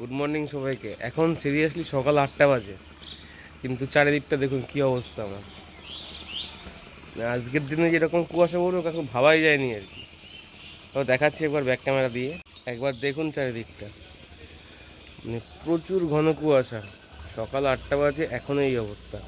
Good morning সবাইকে। এখন seriously সকাল আটটা বাজে। কিন্তু চারিদিকটা দেখুন কি অবস্থা আমার। আজকের দিনে যেরকম কুয়াশা পড়বে কাকু ভাবাই যায়নি আর কি। তো দেখাচ্ছি একবার ব্যাক ক্যামেরা দিয়ে। একবার দেখুন চারিদিকটা। মানে প্রচুর ঘন কুয়াশা। সকাল আটটা বাজে এখনও এই অবস্থা।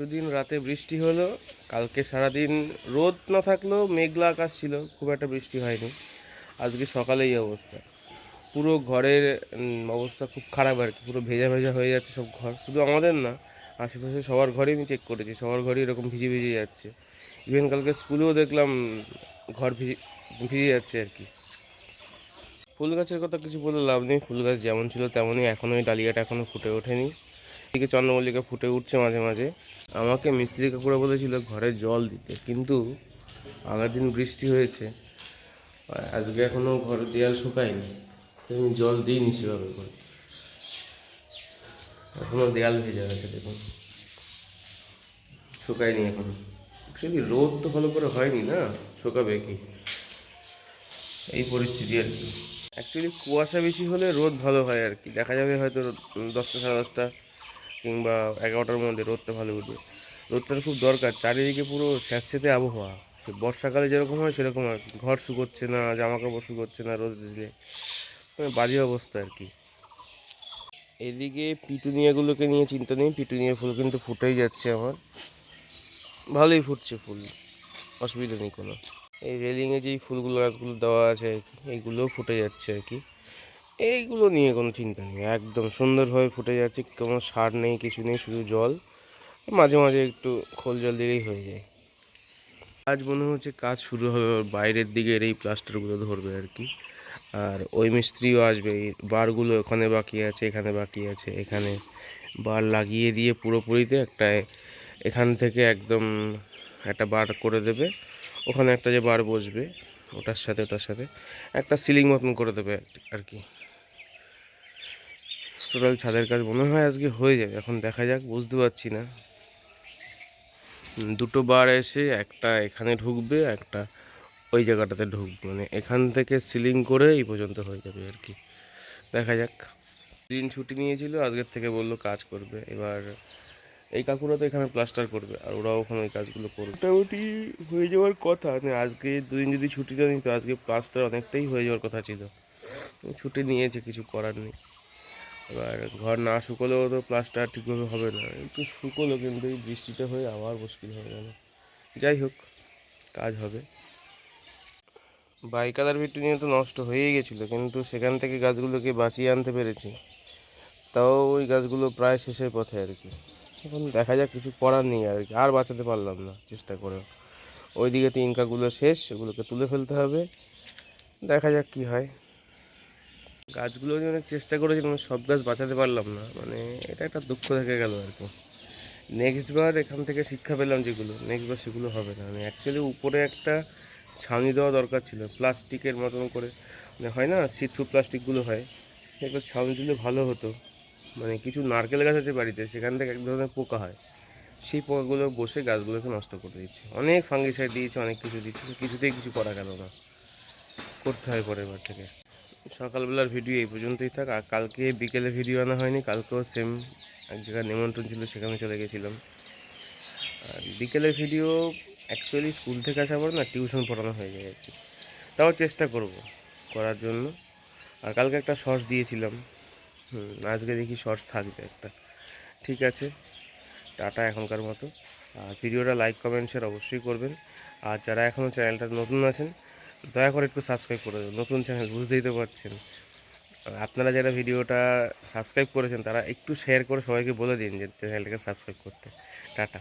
দুদিন রাতে বৃষ্টি হলো, কালকে সারাদিন রোদ না থাকলেও মেঘলা আকাশ ছিল, খুব একটা বৃষ্টি হয়নি। আজকে সকালে এই অবস্থা। পুরো ঘরের অবস্থা খুব খারাপ আর কি, পুরো ভেজা ভেজা হয়ে যাচ্ছে সব ঘর। শুধু আমাদের না, আশেপাশে সবার ঘরেই আমি চেক করেছি, সবার ঘরেই এরকম ভিজে ভিজে যাচ্ছে। ইভেন কালকে স্কুলেও দেখলাম ঘর ভিজে ভিজে যাচ্ছে আর কি। ফুল গাছের কথা কিছু বলে লাভ নেই, ফুল গাছ যেমন ছিল তেমনই এখনও ওই ডালিয়াটা এখনও ফুটে ওঠেনি। এদিকে চন্দ্রমল্লিকা ফুটে উঠছে মাঝে মাঝে। আমাকে মিস্ত্রি কাকুরা বলেছিল ঘরে জল দিতে, কিন্তু আগের দিন বৃষ্টি হয়েছে। আজকে এখনও ঘরের দেয়াল শুকায়নি আমি জল দিইনি সেভাবে করে। এখনও দেয়াল ভেজে গেছে দেখুন। শুকায়নি এখনও। অ্যাকচুয়ালি রোদ তো ভালো করে হয়নি না? শুকাবে কি? এই পরিস্থিতি আর কি। অ্যাকচুয়ালি কুয়াশা বেশি হলে রোদ ভালো হয় আর কি। দেখা যাবে হয়তো দশটা সাড়ে দশটা কিংবা এগারোটার মধ্যে রোদটা ভালো উঠবে। রোদটার খুব দরকার। চারিদিকে পুরো স্যাঁতস্যাঁতে আবহাওয়া। সে বর্ষাকালে যেরকম হয়, সেরকম আর কি। ঘর শুকোচ্ছে না জামা কাপড় শুকোচ্ছে না রোদ দিলে মানে বাজে অবস্থা আর কি। এদিকে পিটুনিয়াগুলোকে নিয়ে চিন্তা নেই। পিটুনিয়া ফুল কিন্তু ফুটেই যাচ্ছে আমার। ভালোই ফুটছে ফুল। অসুবিধা নেই কোনো। এই রেলিংয়ে যেই ফুলগুলো, গাছগুলো দেওয়া আছে আর কি এইগুলোও ফুটে যাচ্ছে আর কি। এইগুলো নিয়ে কোনো চিন্তা নেই। একদম সুন্দরভাবে ফুটে যাচ্ছে, কোনো সার নেই, কিছু নেই, শুধু জল। মাঝে মাঝে একটু খোল জল দিলেই হয়ে যায়। আজ মনে হচ্ছে কাজ শুরু হবে বাইরের দিকের এই প্লাস্টারগুলো ধরবে আর কি। আর ওই মিস্ত্রিও আসবে, এই বারগুলো ওখানে বাকি আছে, এখানে বাকি আছে, এখানে বার লাগিয়ে দিয়ে পুরোপুরিতে একটা এখান থেকে একদম একটা বার করে দেবে। ওখানে একটা যে বার বসবে, ওটার সাথে ওটার সাথে একটা সিলিং মতন করে দেবে আর কি। টোটাল ছাদের কাজ মনে হয় আজকে হয়ে যাবে, এখন দেখা যাক, বুঝতে পারছি না। দুটো বার এসে একটা এখানে ঢুকবে, একটা ওই জায়গাটাতে ঢুকবে মানে এখান থেকে সিলিং করে এই পর্যন্ত হয়ে যাবে আর কি। দেখা যাক। দিন ছুটি নিয়েছিল, আজকের থেকে বলল কাজ করবে, এবার এই কাকুরা তো এখানে প্লাস্টার করবে, আর ওরাও ওখানে ওই কাজগুলো করবে। মোটামুটি হয়ে যাওয়ার কথা মানে আজকে দুদিন যদি ছুটিটা নিত, আজকে প্লাস্টার অনেকটাই হয়ে যাওয়ার কথা ছিল। ছুটি নিয়েছে, কিছু করার নেই। এবার ঘর না শুকোলেও তো প্লাস্টার ঠিকভাবে হবে না। একটু শুকোলো কিন্তু এই বৃষ্টিটা হয়ে আবার মুশকিল হয়ে গেল। যাই হোক, কাজ হবে। বাইকাদার ভিটু নিয়ে তো নষ্ট হয়েই গেছিল, কিন্তু সেখান থেকে গাছগুলোকে বাঁচিয়ে আনতে পেরেছি। তাও ওই গাছগুলো প্রায় শেষের পথে আর কি। এখন দেখা যাক কিছু করার নেই আর কি, আর বাঁচাতে পারলাম না চেষ্টা করে ওইদিকে তো ইনকাগুলো শেষ, ওগুলোকে তুলে ফেলতে হবে। দেখা যাক কি হয়। গাছগুলো অনেক চেষ্টা করেছিলাম সব গাছ বাঁচাতে পারলাম না। মানে এটা একটা দুঃখ থেকে গেল আর কি। নেক্সট বার এখান থেকে শিক্ষা পেলাম যেগুলো নেক্সট বার সেগুলো হবে না। মানে অ্যাকচুয়ালি উপরে একটা ছাউনি দেওয়া দরকার ছিল, প্লাস্টিকের মতন করে। মানে হয় না, সিথ্রু প্লাস্টিকগুলো হয়। এগুলো ছাউনি দিলে ভালো হতো। মানে কিছু নারকেল গাছ আছে বাড়িতে, সেখান থেকে এক ধরনের পোকা হয়। সেই পোকাগুলো বসে গাছগুলোকে নষ্ট করে দিচ্ছে। অনেক ফাঙ্গিসাইড দিয়েছে, অনেক কিছু দিচ্ছে কিছুতেই কিছু করা গেল না। করতে হয় পরের বার থেকে। সকালবেলার ভিডিও এই পর্যন্তই থাক। আর কালকে বিকেলে ভিডিও আনা হয়নি কালকেও সেম এক জায়গায় নিমন্ত্রণ ছিল সেখানে চলে গেছিলাম। আর বিকেলের ভিডিও অ্যাকচুয়ালি স্কুল থেকে আসার পর না টিউশন পড়ানো হয়ে যায় আর কি। তাও চেষ্টা করব করার জন্য। আর কালকে একটা শর্টস দিয়েছিলাম। হুম, আজকে দেখি শর্টস থাকবে একটা। ঠিক আছে টাটা এখনকার মতো। আর ভিডিওটা লাইক কমেন্ট শেয়ার অবশ্যই করবেন। আর যারা এখনও চ্যানেলটা নতুন আছেন দয়া করে একটু সাবস্ক্রাইব করে দেবেন নতুন চ্যানেল বুঝতেই তো পারছেন। আপনারা যারা ভিডিওটা সাবস্ক্রাইব করেছেন, তারা একটু শেয়ার করে সবাইকে বলে দিন যে চ্যানেলটাকে সাবস্ক্রাইব করতে। টাটা।